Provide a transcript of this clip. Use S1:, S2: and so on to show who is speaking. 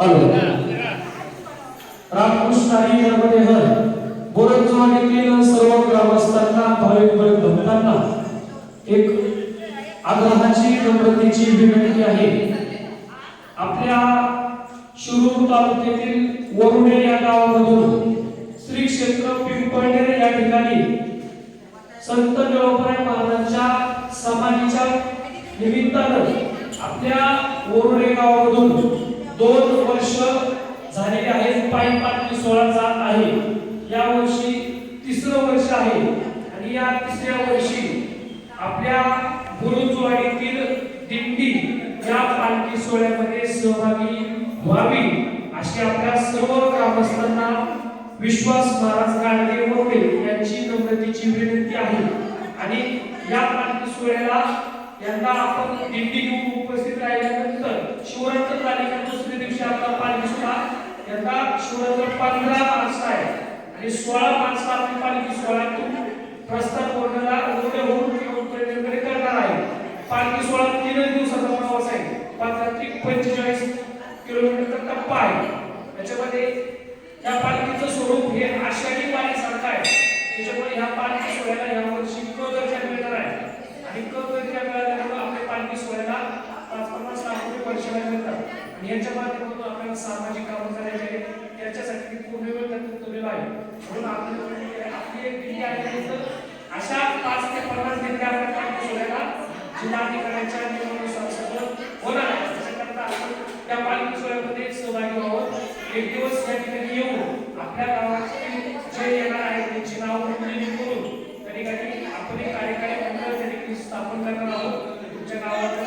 S1: Hello. Ramakrishna Hari. Narmade Har गोरखवाडीतील सर्व ग्रामस्थांना भाविक भक्तांना एक आग्रहाची नम्रतेची विनंती आहे. आपल्या शिरूर तालुक्यातील वरुणे या गावामधून श्री क्षेत्र पिंपळनेर या ठिकाणी संत निळोपराय महाराजांच्या समाधीच्या निमित्तानं आपल्या वरुणे गावामधून दोन वर्ष झालेले आहेत. पायी पालखी सोहळा जात आहे. या वर्षी तिसरं वर्ष आहे. आणि या तिसऱ्या वर्षी आपल्या गुरुजवाडीतील दिंडी या पालखी सोहळ्यामध्ये सहभागी व्हावी अशी आपल्या सर्व ग्रामस्थांना विश्वास महाराज गाडगे वगैरे यांची नम्रतेची विनंती आहे. आणि या पालखी सोहळ्याला यंदा आपण दिंडी घेऊन उपस्थित राहिल्यानंतर शिवरात्र तालिका दुसऱ्या दिवशी आपला पालखी सोहळा यंदा शिवरात्र पंधरा मार्च आहे. आणि सोळा मार्चला आपली पालखी सोहळ्यातून प्रस्थान पूर्णला उद्य होऊन पिंपळनेरकडे करणार आहे. पालखी सोहळा तीनच दिवसाचा प्रवास आहे. पंधरा ते पंचेचाळीस किलोमीटरचा टप्पा आहे. त्याच्यामध्ये पालखी सोहळ्याला या वर्षी क दर्जा मिळणार आहे. आणि क दर्जा मिळाल्यामुळे आपल्या पालखी सोहळ्याला पाच पन्नास लाख रुपये वर्षाला मिळतात. आणि याच्या माध्यमातून आपल्याला सामाजिक कामं करायचे आहेत. त्याच्यासाठी पूर्ण वेळ त्यातून तुलेला आहे म्हणून आपल्याकडे आपली एक दिंडी आहे अशा पाच ते पन्नास दिंड्या आपल्या पालखी सोहळ्याला जिल्हाधिकाऱ्यांच्या नियमानुसार सगळं होणार आहे. त्याच्याकरता आपण त्या पालखी सोहळ्यामध्ये सहभागी व्हावं. एक दिवस या ठिकाणी येऊन आपल्या తెలంగాణ